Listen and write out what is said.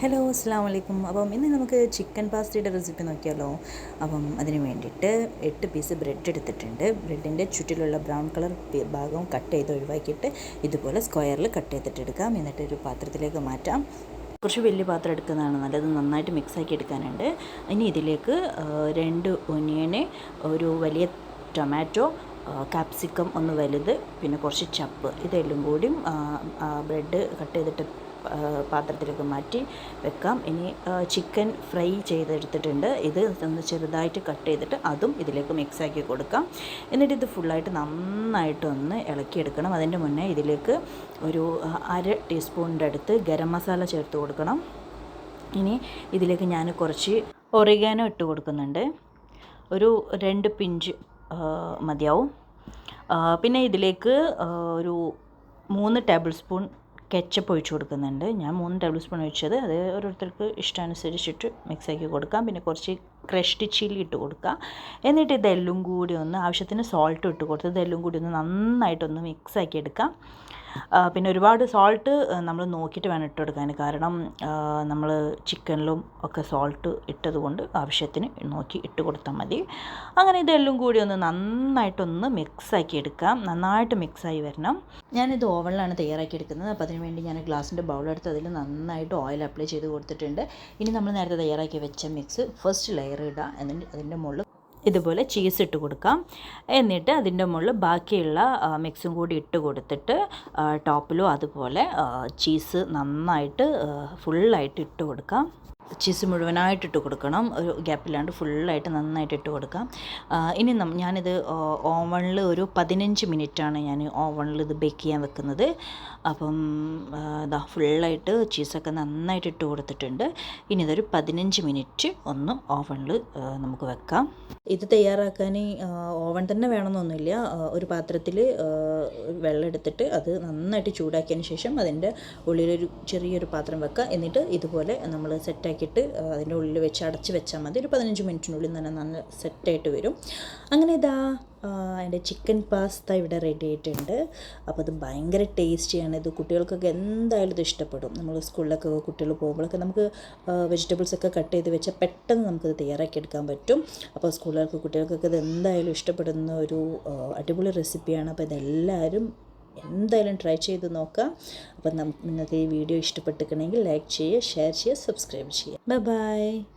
Hello അസ്സാം വലൈക്കും അപ്പം ഇന്ന് നമുക്ക് ചിക്കൻ പാസ്റ്റയുടെ റെസിപ്പി നോക്കിയാലോ? അപ്പം അതിന് വേണ്ടിയിട്ട് എട്ട് പീസ് ബ്രെഡ് എടുത്തിട്ടുണ്ട്. ബ്രെഡിന്റെ ചുറ്റിലുള്ള ബ്രൗൺ കളർ ഭാഗം കട്ട് ചെയ്ത് ഒഴിവാക്കിയിട്ട് ഇതുപോലെ സ്ക്വയറിൽ കട്ട് ചെയ്തിട്ട് എടുക്കാം. എന്നിട്ട് ഒരു പാത്രത്തിലേക്ക് മാറ്റാം. കുറച്ച് വലിയ പാത്രം എടുക്കുന്നതാണ് നല്ലത്. നന്നായിട്ട് മിക്സാക്കി എടുക്കാനുണ്ട്. ഇനി ഇതിലേക്ക് രണ്ട് ഒനിയന് ഒരു വലിയ ടൊമാറ്റോ കാപ്സിക്കം ഒന്ന് വലുത് പിന്നെ കുറച്ച് ചപ്പ്. ഇതെല്ലാം കൂടി ബ്രെഡ് കട്ട് ചെയ്തിട്ട് പാത്രത്തിലൊക്കെ മാറ്റി വെക്കാം. ഇനി ചിക്കൻ ഫ്രൈ ചെയ്തെടുത്തിട്ടുണ്ട്. ഇത് ഒന്ന് ചെറുതായിട്ട് കട്ട് ചെയ്തിട്ട് അതും ഇതിലേക്ക് മിക്സ് ആക്കി കൊടുക്കാം. എന്നിട്ട് ഇത് ഫുള്ളായിട്ട് നന്നായിട്ടൊന്ന് ഇളക്കിയെടുക്കണം. അതിന്റെ മുന്നേ ഇതിലേക്ക് ഒരു അര ടീസ്പൂണിന്റെ അടുത്ത് ഗരം മസാല ചേർത്ത് കൊടുക്കണം. ഇനി ഇതിലേക്ക് ഞാൻ കുറച്ച് ഒറിഗാനോ ഇട്ട് കൊടുക്കുന്നുണ്ട്. ഒരു രണ്ട് പിഞ്ച് മതിയാവും. പിന്നെ ഇതിലേക്ക് ഒരു മൂന്ന് ടേബിൾ സ്പൂൺ കെച്ചപ്പ് ഒഴിച്ച് കൊടുക്കുന്നുണ്ട്. ഞാൻ മൂന്ന് ടേബിൾ സ്പൂൺ ഒഴിച്ചത്. അത് ഓരോരുത്തർക്ക് ഇഷ്ടാനുസരിച്ചിട്ട് മിക്സ് ആക്കി കൊടുക്കാം. പിന്നെ കുറച്ച് ക്രഷ്ഡ് ചില്ലി ഇട്ട് കൊടുക്കുക എന്നിട്ട് ഇതെല്ലാം കൂടി ഒന്ന് ആവശ്യത്തിന് സോൾട്ട് ഇട്ട് കൊടുത്ത് ഇതെല്ലാം കൂടി ഒന്ന് നന്നായിട്ടൊന്ന് മിക്സ് ആക്കി എടുക്കാം. പിന്നെ ഒരുപാട് സോൾട്ട് നമ്മൾ നോക്കിയിട്ട് വേണം ഇട്ട് കൊടുക്കാൻ കാരണം നമ്മൾ ചിക്കനിലും ഒക്കെ സോൾട്ട് ഇട്ടത് കൊണ്ട് ആവശ്യത്തിന് നോക്കി ഇട്ട് കൊടുത്താൽ മതി. അങ്ങനെ ഇതെല്ലാം കൂടി ഒന്ന് നന്നായിട്ടൊന്ന് മിക്സ് ആക്കി എടുക്കാം. നന്നായിട്ട് മിക്സായി വരണം. ഞാനിത് ഓവനിലാണ് തയ്യാറാക്കി എടുക്കുന്നത്. അപ്പോൾ അതിന് വേണ്ടി ഞാൻ ഗ്ലാസിന്റെ ബൗളെടുത്ത് അതിൽ നന്നായിട്ട് ഓയിൽ അപ്ലൈ ചെയ്ത് കൊടുത്തിട്ടുണ്ട്. ഇനി നമ്മൾ നേരത്തെ തയ്യാറാക്കി വെച്ച മിക്സ് ഫസ്റ്റ് ലെയർ ഇടുക. എന്നിട്ട് അതിന്റെ മുകളിൽ ഇതുപോലെ ചീസ് ഇട്ട് കൊടുക്കാം. എന്നിട്ട് അതിന്റെ മുകളിൽ ബാക്കിയുള്ള മിക്സും കൂടി ഇട്ട് കൊടുത്തിട്ട് ടോപ്പിലും അതുപോലെ ചീസ് നന്നായിട്ട് ഫുള്ളായിട്ട് ഇട്ട് കൊടുക്കാം. ചീസ് മുഴുവനായിട്ട് ഇട്ട് കൊടുക്കണം. ഒരു ഗ്യാപ്പില്ലാണ്ട് ഫുള്ളായിട്ട് നന്നായിട്ട് ഇട്ട് കൊടുക്കാം ഇനി ഞാനിത് ഓവണിൽ ഒരു പതിനഞ്ച് മിനിറ്റാണ് ഞാൻ ഓവണിൽ ഇത് ബേക്ക് ചെയ്യാൻ വെക്കുന്നത്. അപ്പം ഇതാ ഫുള്ളായിട്ട് ചീസൊക്കെ നന്നായിട്ട് ഇട്ട് കൊടുത്തിട്ടുണ്ട്. ഇനി ഇതൊരു പതിനഞ്ച് മിനിറ്റ് ഒന്ന് ഓവണിൽ നമുക്ക് വെക്കാം. ഇത് തയ്യാറാക്കാൻ ഓവൺ തന്നെ വേണമെന്നൊന്നുമില്ല. ഒരു പാത്രത്തിൽ വെള്ളം എടുത്തിട്ട് അത് നന്നായിട്ട് ചൂടാക്കിയതിന് ശേഷം അതിന്റെ ഉള്ളിലൊരു ചെറിയൊരു പാത്രം വെക്കുക എന്നിട്ട് ഇതുപോലെ നമ്മൾ സെറ്റാക്കിയിട്ട് അതിന്റെ ഉള്ളിൽ വെച്ച് അടച്ച് വെച്ചാൽ മതി. ഒരു പതിനഞ്ച് മിനിറ്റിനുള്ളിൽ തന്നെ നല്ല സെറ്റായിട്ട് വരും. അങ്ങനെ ഇതാ അതിന്റെ ചിക്കൻ പാസ്ത ഇവിടെ റെഡി ആയിട്ടുണ്ട്. അപ്പോൾ അത് ഭയങ്കര ടേസ്റ്റിയാണ്. ഇത് കുട്ടികൾക്കൊക്കെ എന്തായാലും ഇത് ഇഷ്ടപ്പെടും. നമ്മൾ സ്കൂളിലൊക്കെ കുട്ടികൾ പോകുമ്പോഴൊക്കെ നമുക്ക് വെജിറ്റബിൾസ് ഒക്കെ കട്ട് ചെയ്ത് വെച്ചാൽ പെട്ടെന്ന് നമുക്കത് എടുക്കാൻ പറ്റും. അപ്പോൾ സ്കൂളുകൾക്ക് കുട്ടികൾക്കൊക്കെ ഇത് എന്തായാലും ഇഷ്ടപ്പെടുന്ന ഒരു അടിപൊളി റെസിപ്പിയാണ് അപ്പോൾ ഇതെല്ലാവരും എന്തായാലും ട്രൈ ചെയ്ത് നോക്കാം. അപ്പം നമുക്ക് നിങ്ങൾക്ക് ഈ വീഡിയോ ഇഷ്ടപ്പെട്ടിട്ടുണ്ടെങ്കിൽ ലൈക്ക് ചെയ്യുക ഷെയർ ചെയ്യുക സബ്സ്ക്രൈബ് ചെയ്യുക. Bye by